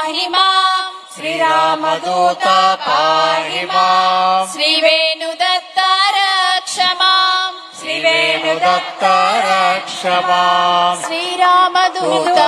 పాహి మాం శ్రీరామదూత పాహి మాం శ్రీవేణుదత్త రక్ష మాం శ్రీవేణుదత్త రక్ష మాం శ్రీరామదూత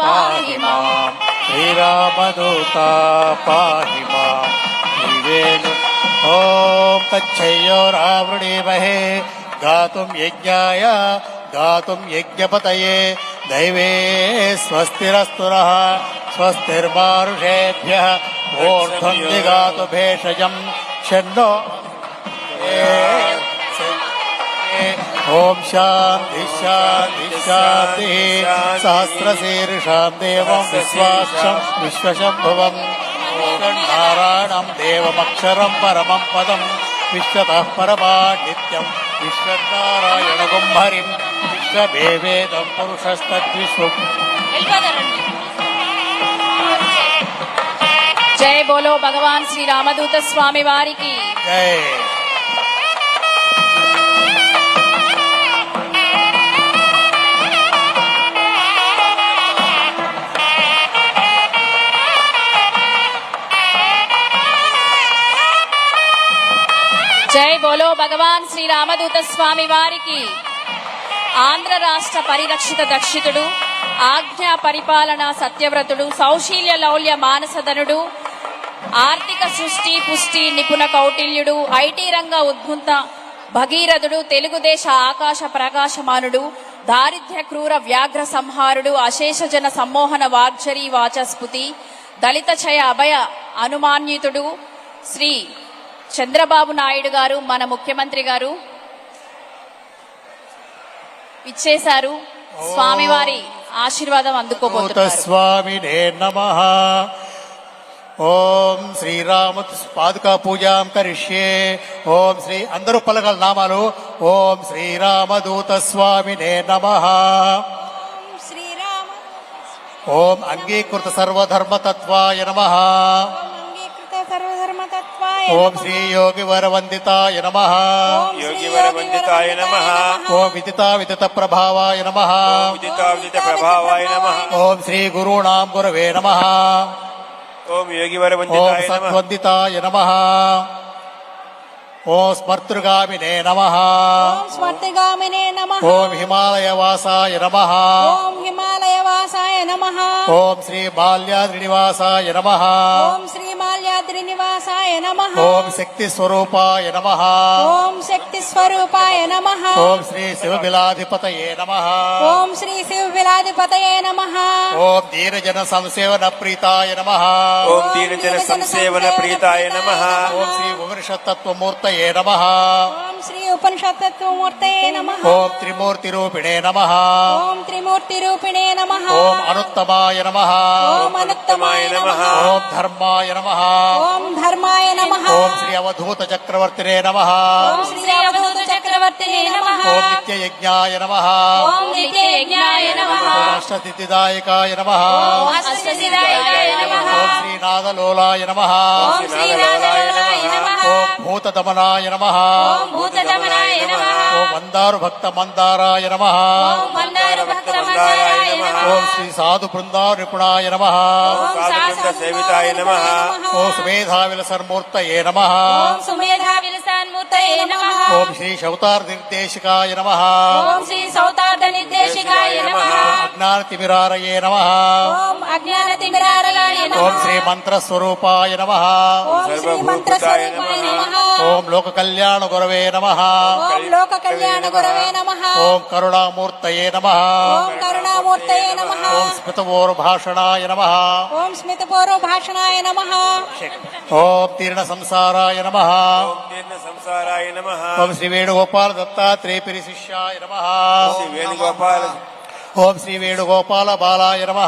పాహి మాం శ్రీరామదూత పాహి మాం శ్రీవేణు ఓం తచ్చయోరావృణీమహే గాతుం యజ్ఞాయ గాతుం యజ్ఞపతయే దైవే స్వస్తిరస్తు నః స్వస్తిర్మానుషేభ్యः ఊర్ధ్వం దిగాతు భేషజం షण्णो ఓం శాంతి శాంతి శాంతి సహస్రశీర్షాం దేవం విశ్వాసం విశ్వశంభువం నారాయణం దేవమక్షరం పరమం పదం విశ్వతః పరమా నిత్యం విశ్వనారాయణ గుంభరిం విశ్వభేవేదం పురుషస్తద్విశ్వం జై బోలో భగవాన్ శ్రీ రామదూత స్వామి వారికి. జై. జై బోలో భగవాన్ శ్రీ రామదూత స్వామి వారికి. ఆంధ్ర రాష్ట్ర పరిరక్షిత దక్షితుడు ఆజ్ఞా పరిపాలన సత్యవ్రతుడు సౌశీల్య లౌల్య మానసధనుడు ఆర్థిక సృష్టి పుష్టి నిపుణ కౌటిల్యుడు ఐటీ రంగ ఉద్భుంత భగీరథుడు తెలుగుదేశ ఆకాశ ప్రకాశమానుడు దారిద్ర్య క్రూర వ్యాఘ్ర సంహారుడు అశేషజన సమ్మోహన వాగ్జరీ వాచస్పతి దళిత చయ అభయ అనుమాన్యుతుడు శ్రీ చంద్రబాబు నాయుడు గారు మన ముఖ్యమంత్రి గారు ఇచ్చేశారు. స్వామివారి ఆశీర్వాదం అందుకోబోతున్నారు. స్వామినే నమ. ఓం శ్రీరామ పాదుకా పూజాం కరిష్యే. ఓం శ్రీ అందరూ పలకల నామాలు. ఓం శ్రీరామదూత స్వామినే నమ. శ్రీరామ ఓం అంగీకృత సర్వధర్మతత్వాయ నమ. ఓం శ్రీ యోగి వరవందితాయ నమ ఓం శ్రీ యోగివరవందితాయ నమః. ఓం విదితా విదిత ప్రభావాయ నమ ఉదితావిదిత ప్రభావాయ నమ ఓం శ్రీ గురుణాం గురవే నమ ఓం ఓం యోగివరవందితాయ నమ సద్వందితాయ నమ ఓం స్మర్తృగామినే నమ ఓం స్వర్తిగామినే నమః ఓం హిమాలయవాసాయ నమ ఓం హిమాలయవాసాయ నమః ఓం శ్రీ బాల్యాద్రినివాసాయ నమ ఓం శ్రీ మాల్యాద్రి నివాసాయ నమః. ఓం శక్తి స్వరూపాయ నమ. ఓం శక్తి స్వరూపాయ నమః. ఓం శ్రీ శివబిలాధిపతయే నమ. ఓం శ్రీ శివ విలాధిపతయే నమః. ఓం దీనజన సంసేవన ప్రీతాయ నమ. ఓం దీనజన సంసేవన ప్రీతాయ నమ. ఓం శ్రీ నమ. ఓం శ్రీ ఉపనిషత్తత్వమూర్తయే నమః ఓం త్రిమూర్తిరూపిణే నమ ఓం త్రిమూర్తి రూపిణే నమః ఓం అనుత్తమాయ నమ ఓం అనుత్తమాయ నమః ఓం ధర్మాయ నమ ఓం ధర్మాయ నమః ఓం శ్రీ అవధూత చక్రవర్తినే నమ ఓం శ్రీ అవధూత చక్రవర్తినే నమః ఓం నిత్యయజ్ఞాయ నమ ఓం నమః అష్టతిథిదాయకాయ నమ ఓం అష్టసిద్ధాయ నమః ఓం శ్రీనాథలోలాయ నమ ఓం శ్రీనాథాయ నమః ఓం భూతదమనాయ నమ. ఓం మందారు భక్త మందారాయ నమ. ఓం శ్రీ సాధు బృందారు నిపుణాయ నమ సేవితాయ నమః. ఓం సుమేధావిలసన్మూర్తయే నమ. విలసాన్మూర్తయే నమః ఓం శ్రీ శౌతార్ నిర్దేశికాయ నమ ఓం శ్రీ సౌతార్థ నిర్దేశికాయ నమః అజ్ఞానతిమిరారయే నమ ఓం అజ్ఞాన తిమిరారలాయ నమః ఓం శ్రీ నమ ఓం శ్రీ మంత్రస్వరూపాయ నమః ఓం లోక కళ్యాణ గురవే నమ ఓం లోక కళ్యాణ గురవే నమః ఓం కరుణామూర్తయే నమ ఓం కరుణామూర్తయే నమః ఓం స్మితవోర్భాషణాయ నమ ఓం స్మితపూర్వ భాషణాయ నమః ఓం తీర్ణ సంసారాయ నమ ఓం దీర్ణ సంసారాయ నమ. ఓం శ్రీ వేణుగోపాల దత్తాత్రేయ శిష్యాయ నమ. శ్రీ వేణుగోపాల ఓం శ్రీ వేణుగోపాల బాలాయ నమ.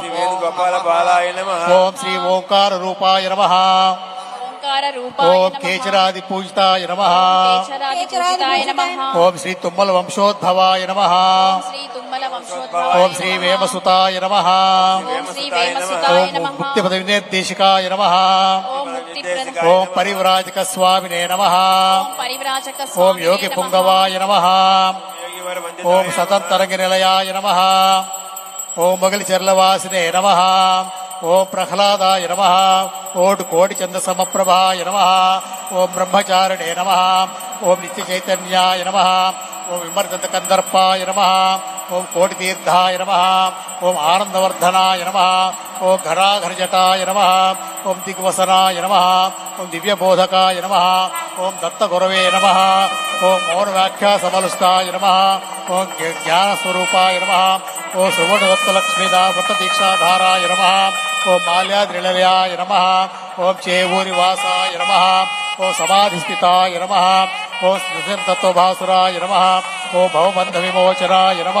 శ్రీ వేణుగోపాల బాలాయ నమ. ఓం శ్రీ ఓంకార రూపాయ నమ. ఓం. కేచరాది పూజితాయ నమ. ఓం శ్రీ తుమ్మల వంశోద్భవాయ నమ. ఓం శ్రీ. వేమసుతాయ నమ. ఓం నమః. ఓం పరివ్రాజక స్వామినే నమ. ఓం యోగి. పుంగవాయ నమ. ఓం. సతంతరంగ నిలయాయ నమ. ఓం మొగలి చెర్లవాసినే నమ. ఓం ప్రహ్లాదాయ నమ. ఓం కోటి చంద సమప్రభాయ నమ. ఓం బ్రహ్మచారిణే నమ. ఓం నిత్య చైతన్యాయ నమ. ఓం విమర్దంత కందర్పాయ నమ. ఓం కోటి తీర్థాయ నమ. ఓం ఆనందవర్ధనాయ నమ. ఓం ఘరాఘరజటాయ నమ ఓం దిగ్వసనాయ నమ ఓం దివ్యబోధకాయ నమ ఓం దత్తగురవే నమ ఓం మౌనవ్యాఖ్యా సమలుస్తాయ నమ ఓం జ్ఞానస్వరూపాయ నమ ఓం సువర్ణదత్తలక్ష్మీదా వృత్తదీక్షాధారాయ నమ ఓం మాల్యాద్రిలయాయ నమ ఓం చేవూరివాసాయ నమ ఓం సమాధిస్థితాయ నమ ఓం స్మృతితత్వభాసురాయ నమ ఓం భవబంధ విమోచనాయ నమ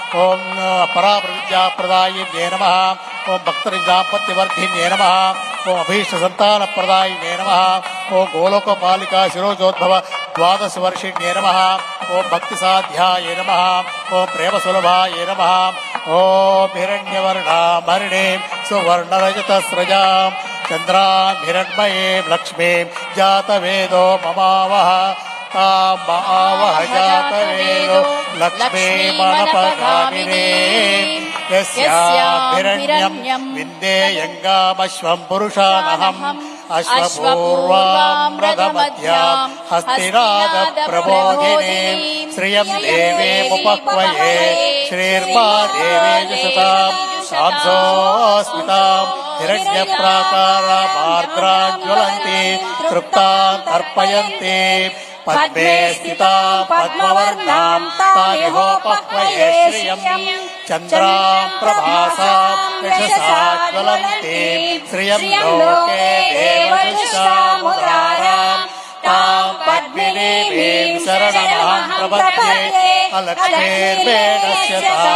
ఓం పరాప్రవిద్యాప్రదాయిన్యే నమ. ఓం భక్తరిదాపత్యవర్ధిన్యే నమ. ఓం అభీష్ట సంతానప్రదాయినే నమ. ఓం గోలోకపాలికా శిరోజోద్భవ ద్వాదశ వర్షిణ్యే నమ. ఓం భక్తి సాధ్యాయ నమ. ఓం ప్రేమ సులభాయ నమ. ఓం హిరణ్యవర్ణామరిణే సువర్ణరజత స్రజాం చంద్రాం హిరణ్మయీం లక్ష్మీం జాతవేదో మమావహ తాం మావహ జాతవేదో లక్ష్మీమనపగామినే యస్యాభిరణ్యం విందేయంగామశ్వం పురుషానహం అశ్వపూర్వాం రథమధ్యాం హస్తినాద ప్రబోధిని శ్రియం దేవేముపక్వయే శ్రీర్మా దేవేజుషతాం సాంసోస్మితాం హిరణ్యప్రాకారామార్ద్రాజ్వలంతి తృప్తాన్ తర్పయంతి పద్మే స్థితాం పద్మవర్ణాం తామిహోపక్వయే శ్రియం చంద్రాం ప్రభాసాం యశసాజ్వలంతి శ్రియం లోకే దేవదుష్టాముదారాం తాం పద్మినీం శరణమహం ప్రపద్యే అలక్ష్మీర్వేణస్య తాం